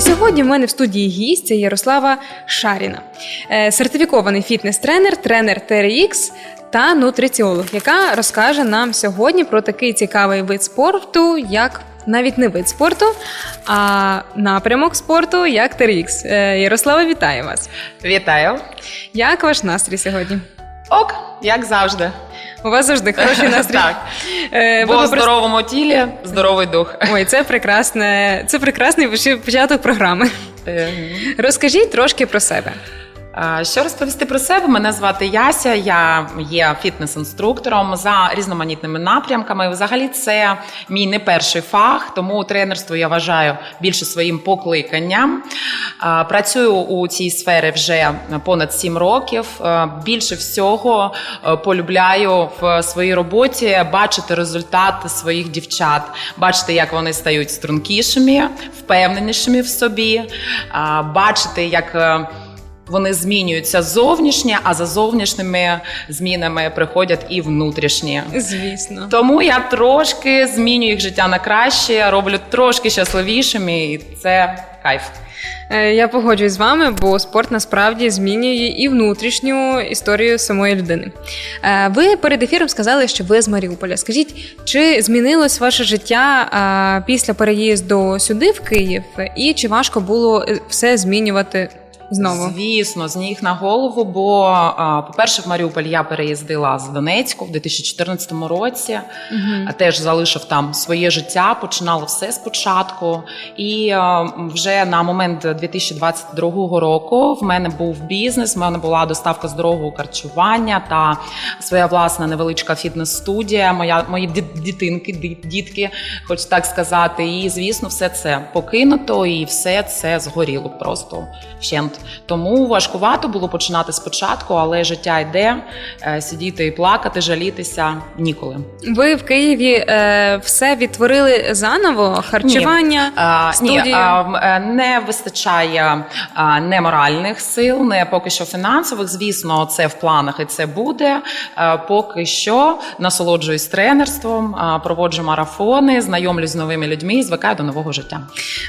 І сьогодні в мене в студії гість Ярослава Шаріна, е, сертифікований фітнес-тренер, тренер TRX та нутриціолог, яка розкаже нам сьогодні про такий цікавий вид спорту, як навіть не вид спорту, а напрямок спорту, як TRX. Е, Ярослава, вітаю вас! Вітаю. Як ваш настрій сьогодні? Ок, як завжди. У вас завжди хороший настрій. Так. Е, Бо в попрос- здоровому тілі здоровий дух. Ой, це прекрасне, це прекрасний початок програми. Е, Розкажіть трошки про себе. А, Що розповісти про себе? Мене звати Яся. Я є фітнес-інструктором за різноманітними напрямками. Взагалі, це мій не перший фах, тому тренерство я вважаю більше своїм покликанням. Працюю у цій сфері вже понад сім років. Більше всього е, полюбляю в своїй роботі бачити результати своїх дівчат, бачити, як вони стають стрункішими, впевненішими в собі, бачити, як. Е, вони змінюються зовнішнє, а за зовнішніми змінами приходять і внутрішні. Звісно. Тому я трошки змінюю їх життя на краще, роблю трошки щасливішими, і це кайф. Е, Я погоджуюсь з вами, бо спорт насправді змінює і внутрішню історію самої людини. Е, Ви перед ефіром сказали, що ви з Маріуполя. Скажіть, чи змінилось ваше життя після переїзду сюди, в Київ, і чи важко було е, все змінювати знову? Звісно, з ніг на голову. Бо, по-перше, в Маріуполь я переїздила з Донецьку в 2014 році. А теж залишив там своє життя, починала все спочатку. І вже на момент 2022 року в мене був бізнес. В мене була доставка здорового харчування та своя власна невеличка фітнес-студія. Моя мої дітинки, дітки, хочу так сказати. І звісно, все це покинуто, і все це згоріло просто вщент. Тому важкувато було починати спочатку, але життя йде. Е, Сидіти і плакати, жалітися ніколи. Ви в Києві е, все відтворили заново? Харчування? Ні, Студія. а, м, е, не вистачає не моральних сил, не поки що фінансових. Звісно, це в планах і це буде. А, поки що насолоджуюсь тренерством, проводжу марафони, знайомлюсь з новими людьми і звикаю до нового життя.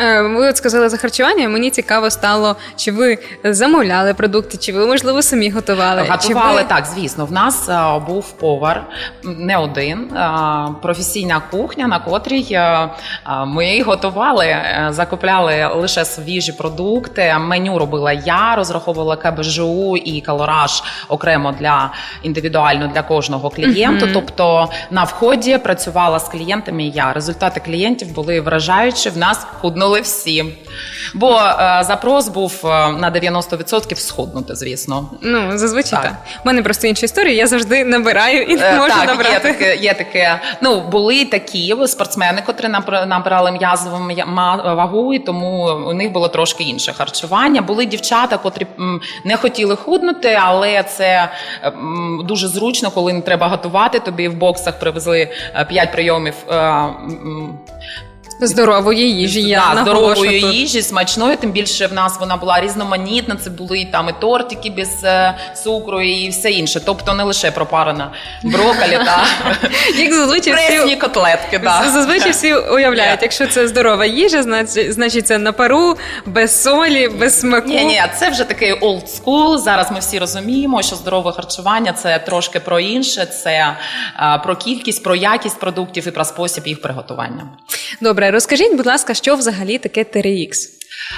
Е, Ви от сказали за харчування. Мені цікаво стало, чи ви замовляли продукти, чи ви можливо самі готували? Готували ви... так, звісно. В нас а, був повар не один, а, професійна кухня, на котрій а, а, ми готували, е, закупляли лише свіжі продукти. Меню робила я, розраховувала КБЖУ і калораж окремо для індивідуально для кожного клієнту. Мгм. Тобто на вході працювала з клієнтами я. Результати клієнтів були вражаючі. В нас худнули всі. Бо е, запрос був е, на 90% схуднути, звісно. Ну, зазвичай Так. так. У мене просто інша історія, я завжди набираю і не Е, можу так, набрати. є таке, є таке. Ну були такі спортсмени, котрі набрали м'язову вагу, і тому у них було трошки інше харчування. Були дівчата, котрі не хотіли худнути, але це дуже зручно, коли не треба готувати. Тобі в боксах привезли 5 прийомів. Здорової їжі. Я да, здорової тут. їжі, смачної. Тим більше в нас вона була різноманітна. Це були і там і тортики без е, цукру, і все інше. Тобто не лише пропарена брокколі та Як зазвичай пресні котлетки. Да. зазвичай всі уявляють, якщо це здорова їжа, значить, значить це на пару, без солі, без смаку. Ні, ні, це вже такий old school. Зараз ми всі розуміємо, що здорове харчування це трошки про інше, це е, про кількість, про якість продуктів і про спосіб їх приготування. Добре, розкажіть, будь ласка, що взагалі таке TRX?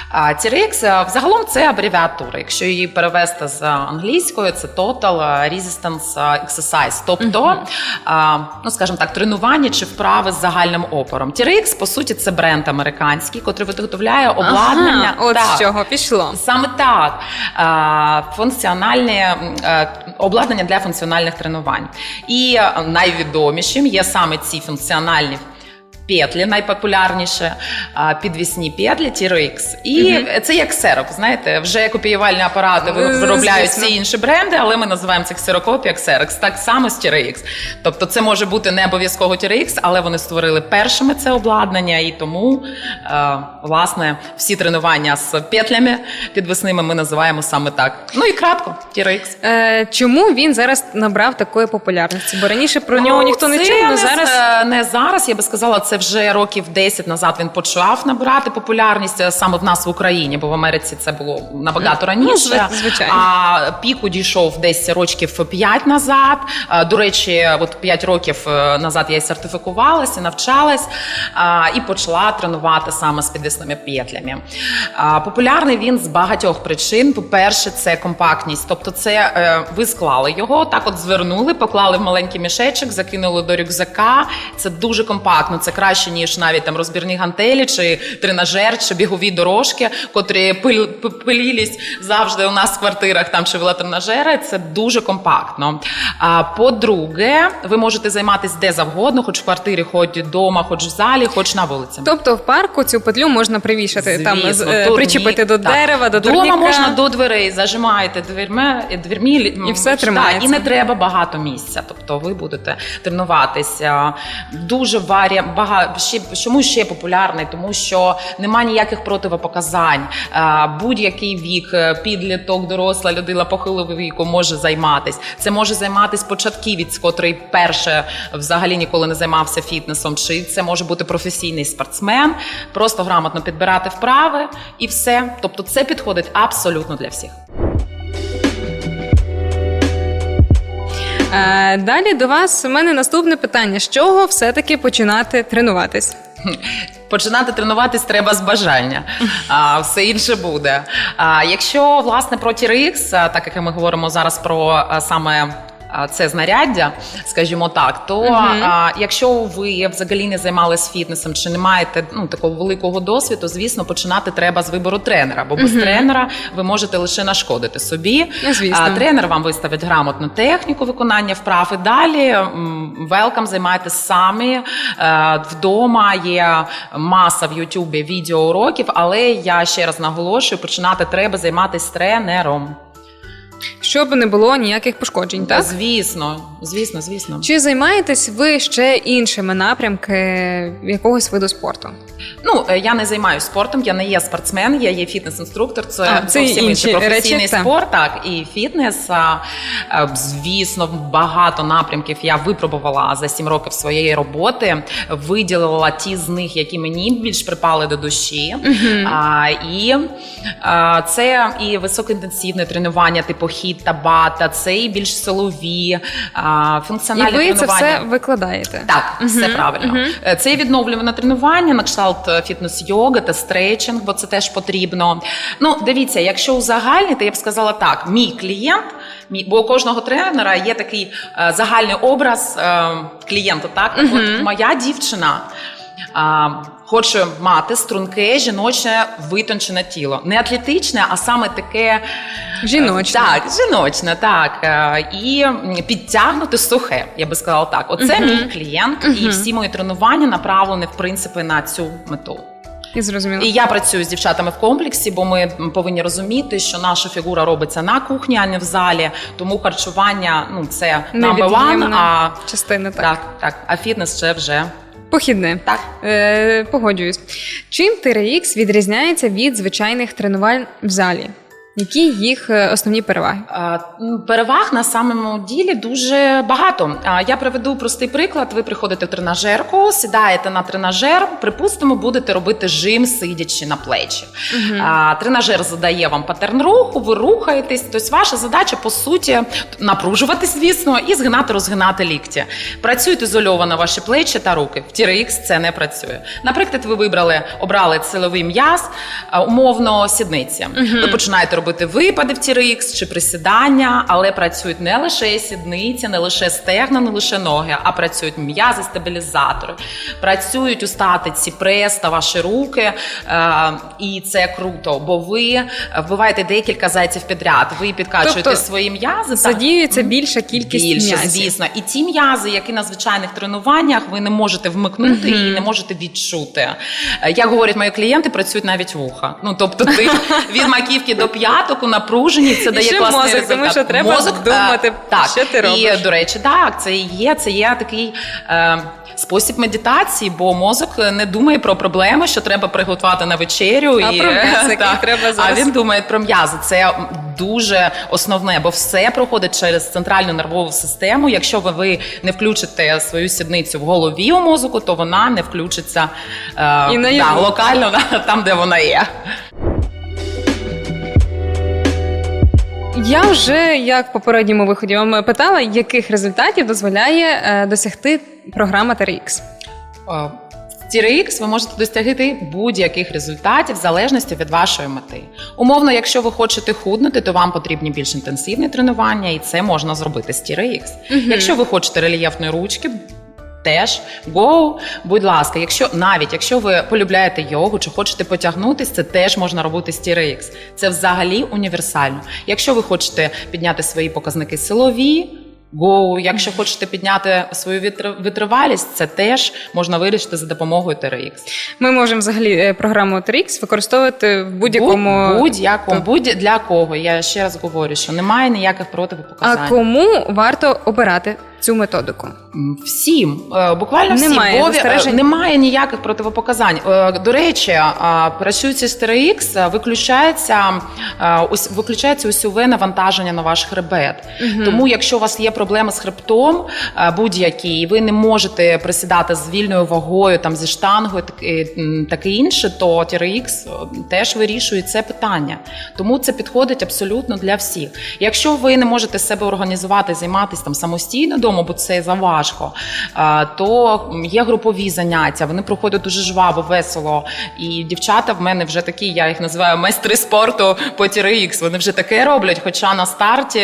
А, TRX е, взагалом це абревіатура. Якщо її перевести з англійської, це Total Resistance Exercise, тобто, а, ну скажімо так, тренування чи вправи з загальним опором. TRX, по суті, це бренд американський, який виготовляє обладнання. Ага, от Так. з чого пішло. Саме так А, функціональне е, обладнання для функціональних тренувань. І е, найвідомішим є саме ці функціональні. Петлі найпопулярніше, підвісні петлі TRX. І Мгм. це як сироп, знаєте, вже копіювальні апарати Е, виробляють всі інші бренди, але ми називаємо це ксерокопія Xerox. Так само з TRX. Тобто це може бути не обов'язково TRX, але вони створили першими це обладнання, і тому е, власне всі тренування з петлями підвесними ми називаємо саме так. Ну і кратко, TRX. Е, чому він зараз набрав такої популярності? Бо раніше про нього Ну, ніхто не чув, але зараз. не зараз. Я би сказала, це це вже років 10 назад він почав набирати популярність е, саме в нас в Україні, бо в Америці це було набагато раніше. зви- звичайно. А піку дійшов десь років 5 назад. До речі, от 5 років е, назад я і сертифікувалася, і навчалась і почала тренувати саме з підвісними петлями. Популярний він з багатьох причин. По-перше, це компактність. Тобто, це е, ви склали його, так от звернули, поклали в маленький мішечок, закинули до рюкзака. Це дуже компактно. Це краще ніж навіть там розбірні гантелі, чи тренажер, чи бігові дорожки, котрі пил, пилілись завжди у нас в квартирах там чи велотренажери. Це дуже компактно. А по-друге, ви можете займатися де завгодно, хоч в квартирі, хоч вдома, хоч в залі, хоч на вулиці. Тобто в парку цю петлю можна привішати, там з- е, причепити до так. дерева, до Дома турніка. можна до дверей, зажимаєте дверми, двермі І все так, тримається. і не треба багато місця. Тобто ви будете тренуватися. Дуже варі... ще... чому ще популярний? Тому що немає ніяких противопоказань. А, Будь-який вік, е, підліток, доросла людина похилого віку може займатися. Це може займатися початківець, котрий перше взагалі ніколи не займався фітнесом, чи це може бути професійний спортсмен, просто грамотно підбирати вправи і все. Тобто, це підходить абсолютно для всіх. Е, Далі до вас у мене наступне питання: з чого все-таки починати тренуватись? Починати тренуватись треба з бажання, а все інше буде. А якщо власне про TRX, так як ми говоримо зараз про саме. А, Це знаряддя, скажімо так. То Мгм. а, якщо ви взагалі не займалися фітнесом чи не маєте ну такого великого досвіду, звісно, починати треба з вибору тренера, бо без тренера ви можете лише нашкодити собі. Ну, звісно. А, тренер вам виставить грамотну техніку виконання вправ. І далі велкам займайтесь самі. Е, Вдома є маса в Ютубі відеоуроків, але я ще раз наголошую, починати треба займатися тренером. Щоб не було ніяких пошкоджень, так? Звісно, звісно, звісно. Чи займаєтесь ви ще іншими напрямки якогось виду спорту? Ну, е, я не займаюся спортом, я не є спортсмен, я є фітнес-інструктор. Це, А, це зовсім інші інший професійний речі, спорт, так і фітнес. Е, Звісно, багато напрямків я випробувала за сім років своєї роботи. Виділила ті з них, які мені більш припали до душі. А, і а, це і високоінтенсивне тренування, типу хіт та бата, це і більш силові, а, І функціональне ви це тренування. все викладаєте? Так, все Мгм, правильно. Е, Це і відновлюване тренування, на кшталт е, фітнес-йоги та стретчинг, бо це теж потрібно. Ну, дивіться, якщо узагальнити, я б сказала так: мій клієнт, мій, бо у кожного тренера є такий е, загальний образ е, клієнта. Так, Мгм. от моя дівчина. А, хоче мати струнке жіноче витончене тіло, не атлетичне, а саме таке Жіночне. Так, жіночне, так. Е, І підтягнути сухе, я би сказала так. Оце Мгм. мій клієнт, і всі мої тренування направлені в принципі на цю мету. І зрозуміло. І я працюю з дівчатами в комплексі, бо ми повинні розуміти, що наша фігура робиться на кухні, а не в залі. Тому харчування ну це number one, а частина так. так, так, а фітнес це вже Похідне. так. Е, погоджуюсь. Чим TRX відрізняється від звичайних тренувань в залі? Які їх е, основні переваги? Переваг на самому ділі дуже багато. Я приведу простий приклад. Ви приходите в тренажерку, сідаєте на тренажер, припустимо, будете робити жим, сидячи на плечі. А, Тренажер задає вам патерн руху, ви рухаєтесь. Тобто ваша задача, по суті, напружуватись, звісно, і згинати, розгинати лікті. Працюють ізольовано ваші плечі та руки. В TRX це не працює. Наприклад, ви вибрали, обрали силовий м'яз, умовно сідниці. Ви починаєте робити випади в TRX чи присідання, але працюють не лише сідниці, не лише стегна, не лише ноги, а працюють м'язи, стабілізатори, працюють у статиці прес та ваші руки. Е, і це круто, бо ви вбиваєте декілька зайців підряд. Ви підкачуєте Тобто свої м'язи. Задіюється більша кількість Більше, м'язів. звісно. І ті м'язи, які на звичайних тренуваннях ви не можете вмикнути Мгм. і не можете відчути. Е, Як говорять мої клієнти, працюють навіть вуха. Ну тобто, ти від маківки до п'яток у напруженні це дає ще класний мозок, результат. тому що треба Мозок, е, думати, так. що ти робиш. І, до речі, так, це і є. Це є такий. Е, спосіб медитації, бо мозок не думає про проблеми, що треба приготувати на вечерю. А і, про м'ясо, яке Так. треба А він думає про м'язи. Це дуже основне, бо все проходить через центральну нервову систему. Якщо ви, ви не включите свою сідницю в голові у мозку, то вона не включиться е, І да, локально там, де вона є. Я вже як в попередньому виході вам питала, яких результатів дозволяє е, досягти програма TRX. Е, TRX ви можете досягти будь-яких результатів в залежності від вашої мети. Умовно, якщо ви хочете худнути, то вам потрібні більш інтенсивні тренування, і це можна зробити з TRX. Якщо ви хочете рельєфної ручки. Теж go, будь ласка, якщо навіть якщо ви полюбляєте йогу чи хочете потягнутися, це теж можна робити з TRX. Це взагалі універсально. Якщо ви хочете підняти свої показники силові, go. Якщо хочете підняти свою витривалість, це теж можна вирішити за допомогою TRX. Ми можемо взагалі е, програму TRX використовувати в будь-якому. Будь- будь-якому, будь для кого. Я ще раз говорю, що немає ніяких противопоказань. А кому варто обирати цю методику? Всім, Е, буквально всім. Немає е, немає ніяких противопоказань. Е, До речі, працюючи з TRX, виключається, виключається усьове навантаження на ваш хребет. Тому, якщо у вас є проблеми з хребтом будь-які, і ви не можете присідати з вільною вагою, там зі штангою, таке, інше, то TRX теж вирішує це питання. Тому це підходить абсолютно для всіх. Якщо ви не можете себе організувати, займатися там самостійно вдома, бо це заважко, то є групові заняття. Вони проходять дуже жваво, весело. І дівчата в мене вже такі, я їх називаю майстри спорту по TRX. Вони вже таке роблять, хоча на старті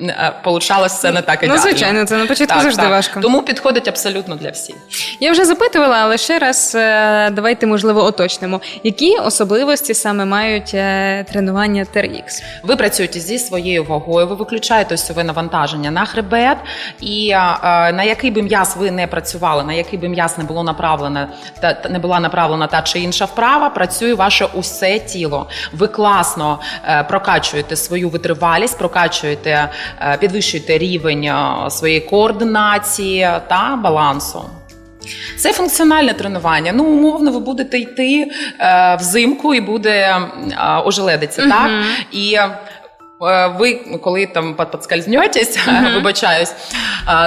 е, получалось все не так Ну, звичайно, це на початку завжди важко. Тому підходить абсолютно для всіх. Я вже запитувала, але ще раз е, давайте можливо уточнимо, які особливості саме мають е, тренування TRX. Ви працюєте зі своєю вагою, ви виключаєте осьове навантаження на хребет, і е, на який би м'яз ви не працювали, на який би м'яз не було направлено, та не була направлена та чи інша вправа, працює ваше усе тіло. Ви класно е, прокачуєте свою витривалість, прокачуєте, е, підвищуєте рівень своєї координації та балансу. Це функціональне тренування. Ну, умовно, ви будете йти е, взимку і буде е, ожеледиться, Мгм. так? І ви, коли там под- подскользнетесь, вибачаюсь, е,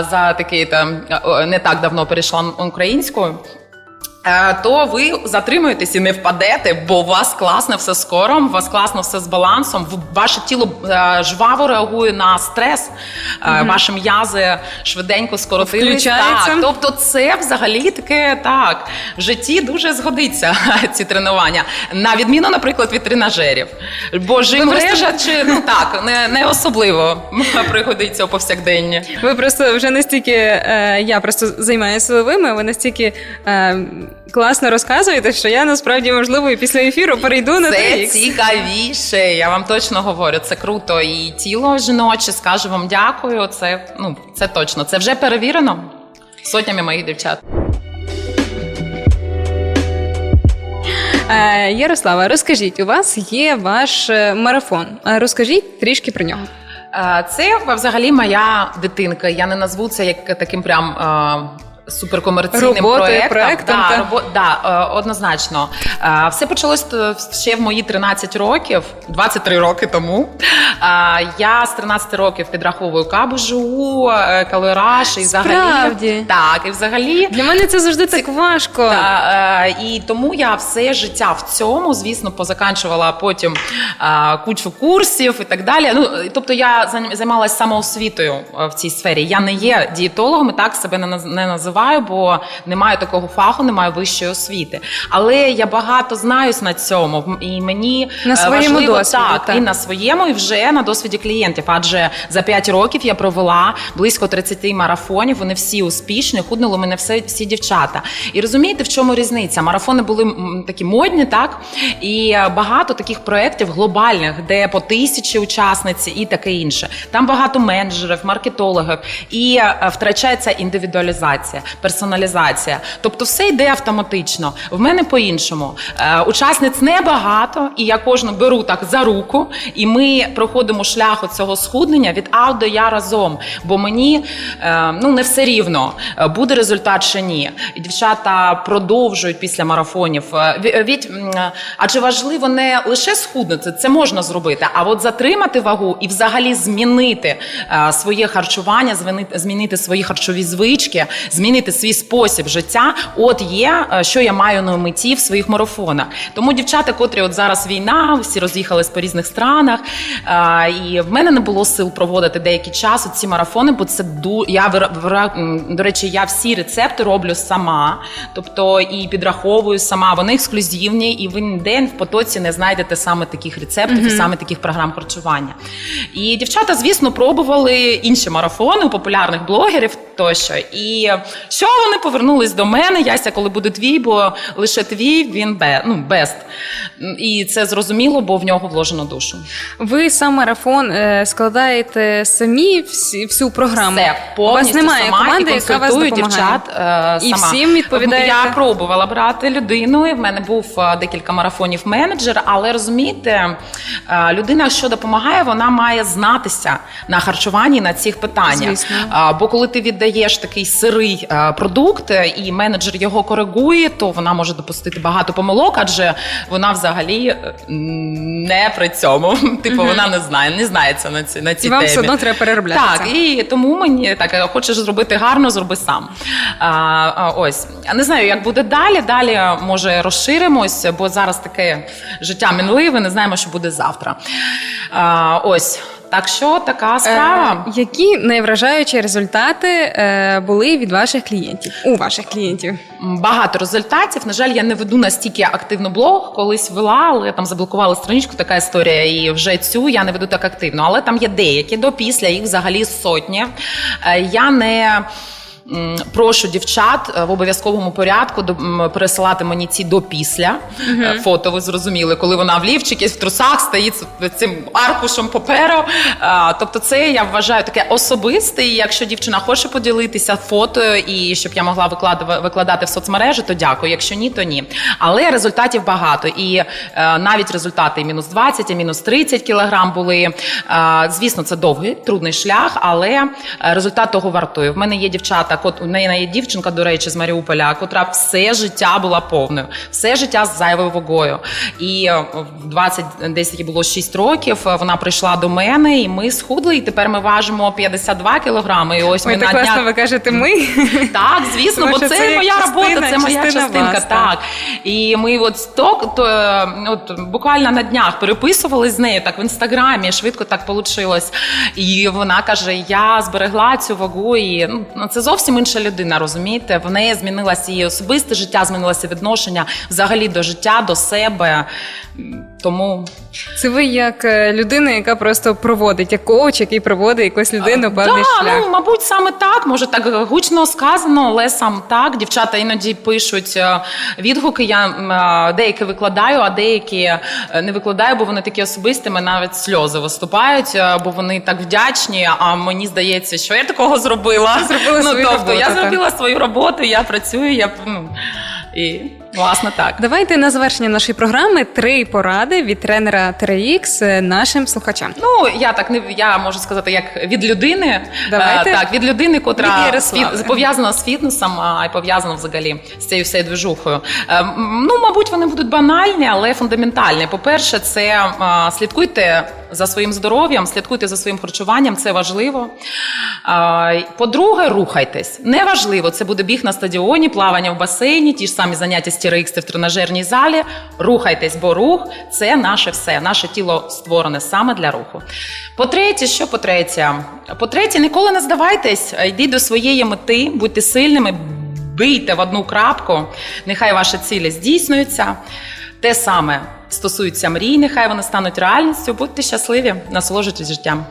за такий там е, не так давно перейшла е, То ви затримуєтесь і не впадете, бо у вас класно все з кором, у вас класно все з балансом. Ваше тіло е, жваво реагує на стрес, е, Мгм. ваші м'язи швиденько скоротились. Так, тобто це взагалі таке так. В житті дуже згодиться ці тренування. На відміну, наприклад, від тренажерів. Бо жим просто- чи ну так, не, не особливо пригодиться у повсякденні. Ви просто вже настільки е, я просто займаюся силовими, ви настільки е, класно розказуєте, що я насправді можливо і після ефіру перейду на Це цікавіше, я вам точно говорю. Це круто. І тіло жіноче скаже вам дякую. Це ну це точно. Це вже перевірено сотнями моїх дівчат. Е, Ярослава, розкажіть, у вас є ваш е, марафон. Е, Розкажіть трішки про нього. Це взагалі моя дитинка. Я не назву це як таким прям. Суперкомерційним проектом. проектом, да, та. робо, да, е, однозначно. Е, Все почалось е, ще в мої 13 років, 23 роки тому. Я з 13 років підраховую кабужу, е, калораж і взагалі. Справді? Так, і взагалі. Для мене це завжди так важко. Та, і тому я все життя в цьому, звісно, позаканчувала потім кучу курсів і так далі. Ну, тобто я займалася самоосвітою в цій сфері. Я не є дієтологом, і так себе не, наз- не називаю, бо не маю такого фаху, не маю вищої освіти. Але я багато знаюсь на цьому, і мені На е, своєму важливо, досвіді, так, так. і на своєму, і вже на досвіді клієнтів. Адже за 5 років я провела близько 30 марафонів. Вони всі успішні, худнули мене все, всі дівчата. І розумієте, в чому різниця? Марафони були такі модні, так і е, багато таких проєктів глобальних, де по тисячі учасниці і таке інше. Там багато менеджерів, маркетологів, і е, втрачається індивідуалізація. Персоналізація. Тобто, все йде автоматично. В мене по-іншому. Е, учасниць небагато, і я кожну беру так за руку, і ми проходимо шлях цього схуднення від А до Я разом. Бо мені е, ну не все рівно, е, буде результат чи ні. Дівчата продовжують після марафонів. Від, адже важливо не лише схуднути, це можна зробити, а от затримати вагу і взагалі змінити своє харчування, змінити свої харчові звички, змінити свій спосіб життя. От є, е, що я маю на меті в своїх марафонах. Тому дівчата, котрі от зараз війна, всі роз'їхались по різних странах. е, І в мене не було сил проводити деякий час ці марафони, бо це ду я до речі, я всі рецепти роблю сама, тобто і підраховую сама. Вони ексклюзивні, і ви ніде в потоці не знайдете саме таких рецептів і саме таких програм харчування. І дівчата, звісно, пробували інші марафони у популярних блогерів тощо. І що вони повернулись до мене? Яся, коли буде твій, бо лише твій він бе, ну, best. І це зрозуміло, бо в нього вложено душу. Ви сам марафон е, складаєте самі всі, всю програму. Все, У вас повністю немає сама команди, і яка вас консультую допомагає. дівчат е, І всім відповідаєте? Я пробувала брати людину. і В мене був е, декілька марафонів менеджер, але розумієте, е, людина, що допомагає, вона має знатися на харчуванні на цих питаннях. Звісно. А, Бо коли ти віддаєш такий сирий е, продукт е, і менеджер його коригує, то вона може допустити багато помилок, адже вона взагалі е, не при цьому. Типу, вона не знає, не знається на ці на ці І вам все одно треба переробляти Так, і тому мені так е, хочеш зробити гарно, зроби сам. А, а, ось Я не знаю, як буде далі. Далі може розширимось, бо зараз таке життя мінливе, не знаємо, що буде завтра. А, ось так що така справа. Е, які найвражаючі результати е, були від ваших клієнтів? У ваших клієнтів? Багато результатів. На жаль, я не веду настільки активно блог. Колись вела, але там заблокували страничку. Така історія. І вже цю я не веду так активно. Але там є деякі до після їх взагалі сотні. Е, Я не. Прошу дівчат е, в обов'язковому порядку пересилати мені ці до після Е, фото. Ви зрозуміли, коли вона в лівчики, в трусах стоїть з цим аркушем паперу. Е, Тобто, це я вважаю таке особисте. І якщо дівчина хоче поділитися фото і щоб я могла викладати, в соцмережі, то дякую. Якщо ні, то ні. Але результатів багато. І навіть результати мінус 20, і мінус 30 кілограм були. Звісно, це довгий, трудний шлях, але результат того вартує. В мене є дівчата, кот у неї є дівчинка, до речі, з Маріуполя, котра все життя була повною, все життя з зайвою вагою. І е, в 20, десь їй було 6 років. е, Вона прийшла до мене, і ми схудли. І тепер ми важимо 52 кілограми. І ось Ой, ми так на класно, днях ви кажете, ми. Так, звісно, бо це, це моя частина- робота, це моя частина частинка. вас, так. так. І ми от сток, то е, от буквально на днях переписувались з нею так в інстаграмі. Швидко так вийшло. І вона каже: Я зберегла цю вагу, і ну це зовсім інша людина, розумієте? В неї змінилося її особисте життя, змінилося відношення взагалі до життя, до себе. Тому Це ви як е, людина, яка просто проводить, як коуч, який проводить якусь людину певний да, шлях. ну, мабуть, саме так. Може, так гучно сказано, але сам так. Дівчата іноді пишуть е, відгуки. Я е, деякі викладаю, а деякі не викладаю, бо вони такі особисті, мене навіть сльози виступають, бо вони так вдячні. А мені здається, що я такого зробила. Зробила ну, свою тобто, роботу, я так. зробила свою роботу, я працюю, я ну, і власне так. Давайте на завершення нашої програми три поради від тренера TRX нашим слухачам. Ну я так не я можу сказати, як від людини. Давайте. Е, так, від людини, котра Від пов'язана з фітнесом, а й пов'язана взагалі з цією всією движухою. Е, ну, мабуть, вони будуть банальні, але фундаментальні. По-перше, це е, слідкуйте за своїм здоров'ям, слідкуйте за своїм харчуванням, це важливо. Е, По-друге, рухайтесь. Неважливо, це буде біг на стадіоні, плавання в басейні, ті ж самі заняття з TRX в тренажерній залі. Рухайтесь, бо рух це наше все. Наше тіло створене саме для руху. По-третє, що по-третє? По-третє, ніколи не здавайтесь, йдіть до своєї мети, будьте сильними, бийте в одну крапку, нехай ваші цілі здійснюються. Те саме стосується мрій, нехай вони стануть реальністю. Будьте щасливі, насолоджуйтесь життям.